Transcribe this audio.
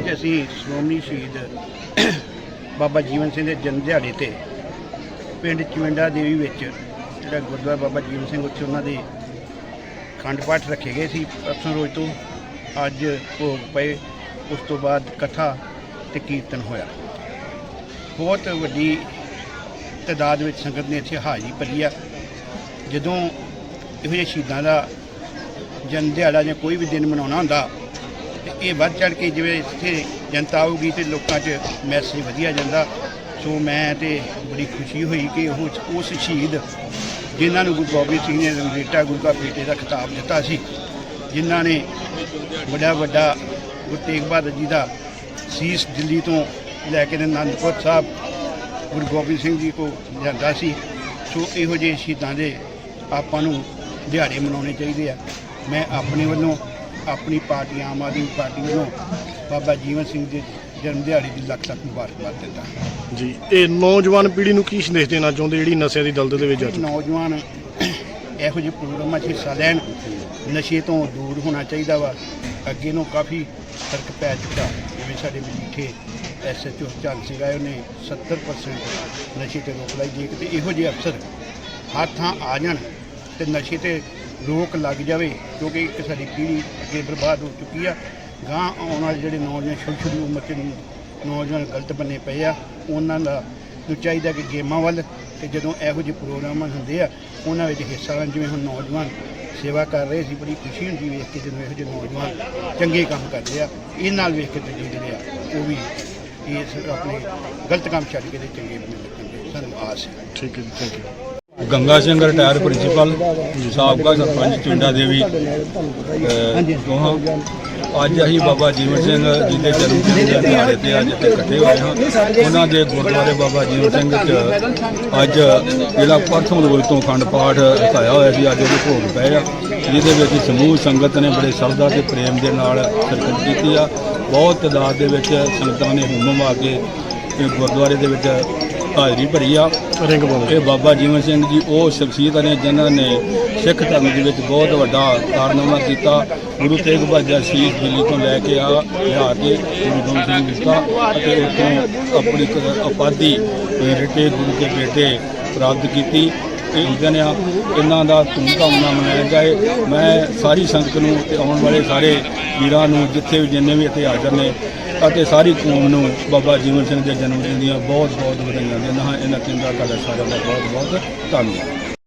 ਅੱਜ ਅਸੀਂ ਸ਼੍ਰੋਮਣੀ ਸ਼ਹੀਦ ਬਾਬਾ ਜੀਵਨ ਸਿੰਘ ਦੇ ਜਨਮ ਦਿਹਾੜੇ ਤੇ ਪਿੰਡ ਚਵਿੰਡਾ ਦੇਵੀ ਵਿੱਚ ਜਿਹੜਾ ਗੁਰਦੁਆਰਾ ਬਾਬਾ ਜੀਵਨ ਸਿੰਘ ਉੱਥੇ ਉਹਨਾਂ ਦੇ ਖੰਡ ਪਾਠ ਰੱਖੇ ਗਏ ਸੀ ਪਰਸੋਂ ਰੋਜ਼ ਤੋਂ। ਅੱਜ ਭੋਗ ਪਏ, ਉਸ ਤੋਂ ਬਾਅਦ ਕਥਾ ਤੇ ਕੀਰਤਨ ਹੋਇਆ। ਬਹੁਤ ਵੱਡੀ ਤਾਦਾਦ ਵਿੱਚ ਸੰਗਤ ਨੇ ਇੱਥੇ ਹਾਜ਼ਰੀ ਭਰੀ ਆ। ਜਦੋਂ ਇਹੋ ਜਿਹੇ ਸ਼ਹੀਦਾਂ ਦਾ ਜਨਮ ਦਿਹਾੜਾ ਜਾਂ ਕੋਈ ਵੀ ਦਿਨ ਮਨਾਉਣਾ ਹੁੰਦਾ ਤੇ ਇਹ ਵੱਧ ਚੜ ਕੇ ਜਿਵੇਂ ਇੱਥੇ ਜਨਤਾ ਆਊਗੀ ਤੇ ਲੋਕਾਂ 'ਚ ਮੈਸੇਜ ਵਧੀਆ ਜਾਂਦਾ। ਸੋ ਮੈਂ ਤੇ ਬੜੀ ਖੁਸ਼ੀ ਹੋਈ ਕਿ ਉਹ ਉਸ ਸ਼ਹੀਦ ਜਿਨ੍ਹਾਂ ਨੂੰ ਗੁਰੂ ਗੋਬਿੰਦ ਸਿੰਘ ਨੇ ਰੰਗੀਟਾ ਗੁਰੂ ਕਾ ਬੇਟੇ ਦਾ ਖਿਤਾਬ ਦਿੱਤਾ ਸੀ, ਜਿਨ੍ਹਾਂ ਨੇ ਵੱਡਾ ਵੱਡਾ ਗੁਰੂ ਤੇਗ ਬਹਾਦਰ ਜੀ ਦਾ ਸੀਸ ਦਿੱਲੀ ਤੋਂ ਲੈ ਕੇ ਅਨੰਦਪੁਰ ਸਾਹਿਬ ਗੁਰੂ ਗੋਬਿੰਦ ਸਿੰਘ ਜੀ ਕੋ ਜਾਂਦਾ ਸੀ। ਸੋ ਇਹੋ ਜਿਹੇ ਸ਼ਹੀਦਾਂ ਦੇ ਆਪਾਂ ਨੂੰ ਦਿਹਾੜੇ ਮਨਾਉਣੇ ਚਾਹੀਦੇ ਆ। ਮੈਂ ਆਪਣੇ ਵੱਲੋਂ ਆਪਣੀ ਪਾਰਟੀ ਆਮ ਆਦਮੀ ਪਾਰਟੀ ਵੱਲੋਂ ਬਾਬਾ ਜੀਵਨ ਸਿੰਘ ਦੇ ਜਨਮ ਦਿਹਾੜੇ ਦੀ ਲੱਖ ਲੱਖ ਮੁਬਾਰਕਬਾਦ ਦਿੰਦਾ ਜੀ ਇਹ ਨੌਜਵਾਨ ਪੀੜ੍ਹੀ ਨੂੰ ਕੀ ਸੰਦੇਸ਼ ਦੇਣਾ ਚਾਹੁੰਦੇ? ਜਿਹੜੀ ਨਸ਼ਿਆਂ ਦੀ ਦਲਦਲ ਦੇ ਵਿੱਚ ਜਾ ਚੁੱਕੀ। ਨੌਜਵਾਨ ਇਹੋ ਜਿਹੇ ਪ੍ਰੋਗਰਾਮਾਂ 'ਚ ਹਿੱਸਾ ਲੈਣ ਨਸ਼ੇ ਤੋਂ ਦੂਰ ਹੋਣਾ ਚਾਹੀਦਾ ਵਾ। ਅੱਗੇ ਨੂੰ ਕਾਫੀ ਫ਼ਰਕ ਪੈ ਚੁੱਕਾ। ਜਿਵੇਂ ਸਾਡੇ ਮਜੀਠੇ ਐਸਐਚਓ ਚੰਦ ਸਿੰਘ ਆਏ ਉਹਨੇ 70% ਨਸ਼ੇ ਤੇ ਰੋਕ ਲਾਈ। ਜੇ ਕਿਤੇ ਇਹੋ ਜਿਹੇ ਅਫਸਰ ਹਰ ਥਾਂ ਆ ਜਾਣ ਤੇ ਨਸ਼ੇ ਤੇ ਰੋਕ ਲੱਗ ਜਾਵੇ, ਕਿਉਂਕਿ ਇੱਕ ਸਾਡੀ ਪੀੜ੍ਹੀ ਅੱਗੇ ਬਰਬਾਦ ਹੋ ਚੁੱਕੀ ਆ। ਗਾਂ ਆਉਣ ਵਾਲੇ ਜਿਹੜੇ ਨੌਜਵਾਨ ਛੋਟੀ ਛੋਟੀ ਉਮਰ 'ਚ ਨੌਜਵਾਨ ਗਲਤ ਬੰਨੇ ਪਏ ਆ, ਉਹਨਾਂ ਦਾ ਨੂੰ ਚਾਹੀਦਾ ਕਿ ਗੇਮਾਂ ਵੱਲ, ਤੇ ਜਦੋਂ ਇਹੋ ਜਿਹੇ ਪ੍ਰੋਗਰਾਮ ਹੁੰਦੇ ਆ, ਉਹਨਾਂ ਵਿੱਚ ਹਿੱਸਾ ਲੈਣ, ਜਿਵੇਂ ਹੁਣ ਨੌਜਵਾਨ ਸੇਵਾ ਕਰ ਰਹੇ ਸੀ, ਬੜੀ ਖੁਸ਼ੀ ਹੁੰਦੀ ਵੇਖ ਕੇ ਜਦੋਂ ਇਹੋ ਜਿਹੇ ਨੌਜਵਾਨ ਚੰਗੇ ਕੰਮ ਕਰਦੇ ਆ, ਇਹ ਨਾਲ ਵੇਖ ਕੇ ਦੂਜੇ ਜਿਹੜੇ ਆ, ਉਹ ਵੀ ਇਸ ਆਪਣੇ ਗਲਤ ਕੰਮ ਛੱਡ ਕੇ ਤੇ ਚੰਗੇ ਬਣੇ ਲੱਗਣਗੇ। ਸਾਨੂੰ ਆਸ ਹੈ ਠੀਕ ਹੈ ਜੀ thank you Ganga Singh retire principal, ਸਾਬਕਾ ਸਰਪੰਚ ਚੁੰਡਾ ਦੇਵੀ ਦੋਹਾਂ, ਅੱਜ ਅਸੀਂ ਬਾਬਾ ਜੀਵਨ ਸਿੰਘ ਜੀ ਦੇ ਜਨਮ ਦਿਨ ਦੇ ਦਿਹਾੜੇ ਤੇ ਅੱਜ ਇੱਥੇ ਇਕੱਠੇ ਹੋਏ ਹਾਂ। ਉਹਨਾਂ ਦੇ ਗੁਰਦੁਆਰੇ ਬਾਬਾ ਜੀਵਨ ਸਿੰਘ ਚ ਅੱਜ ਜਿਹੜਾ ਪਰਸੋਂ ਰੋਜ਼ ਤੋਂ ਅਖੰਡ ਪਾਠ ਰਖਾਇਆ ਹੋਇਆ ਸੀ, ਅੱਜ ਉਹਦੇ ਭੋਗ ਪਏ ਆ। ਜਿਹਦੇ ਵਿੱਚ ਸਮੂਹ ਸੰਗਤ ਨੇ ਬੜੇ ਸ਼ਰਧਾ ਤੇ ਪ੍ਰੇਮ ਦੇ ਨਾਲ ਸ਼ਿਰਕਤ ਕੀਤੀ ਆ। ਬਹੁਤ ਤਾਦਾਦ ਦੇ ਵਿੱਚ ਸੰਗਤਾਂ ਨੇ ਹੁਮਮ ਆ ਕੇ ਗੁਰਦੁਆਰੇ ਦੇ ਵਿੱਚ ਹਾਜ਼ਰੀ ਭਰੀ ਆ। ਰਿੰਗ ਬੰਦ ਇਹ ਬਾਬਾ ਜੀਵਨ ਸਿੰਘ ਜੀ ਉਹ ਸ਼ਖਸੀਅਤ ਨੇ ਜਿਨ੍ਹਾਂ ਨੇ ਸਿੱਖ ਧਰਮ ਦੇ ਵਿੱਚ ਬਹੁਤ ਵੱਡਾ ਕਾਰਨਾਮਾ ਕੀਤਾ। ਗੁਰੂ ਤੇਗ ਬਹਾਦਰ ਸ਼ਹੀਦ ਦਿੱਲੀ ਤੋਂ ਲੈ ਕੇ ਆ ਲਿਆ ਕੇ ਗੁਰੂ ਗੋਬਿੰਦ ਸਿੰਘ ਦਿੱਤਾ ਅਤੇ ਉੱਥੋਂ ਆਪਣੀ ਉਪਾਧੀ ਰਿਟੇ ਗੁਰੂ ਕੇ ਬੇਟੇ ਪ੍ਰਾਪਤ ਕੀਤੀ। ਇਹ ਦਿਨ ਆ ਇਹਨਾਂ ਦਾ ਧੂਮਧਾਮ ਨਾਲ ਮਨਾਇਆ ਜਾਏ। ਮੈਂ ਸਾਰੀ ਸੰਗਤ ਨੂੰ ਤੇ ਆਉਣ ਵਾਲੇ ਸਾਰੇ ਵੀਰਾਂ ਨੂੰ ਜਿੱਥੇ ਵੀ ਜਿੰਨੇ ਵੀ ਇੱਥੇ ਹਾਜ਼ਰ ਨੇ ਅਤੇ ਸਾਰੀ ਕੌਮ ਨੂੰ ਬਾਬਾ ਜੀਵਨ ਸਿੰਘ ਦੇ ਜਨਮ ਦਿਨ ਦੀਆਂ ਬਹੁਤ ਬਹੁਤ ਵਧਾਈਆਂ ਦਿੰਦਾ ਹਾਂ। ਇਹਨਾਂ ਤਿੰਨਾਂ ਦਾ ਤੁਹਾਡਾ ਸਾਰਿਆਂ ਦਾ ਬਹੁਤ ਬਹੁਤ ਧੰਨਵਾਦ।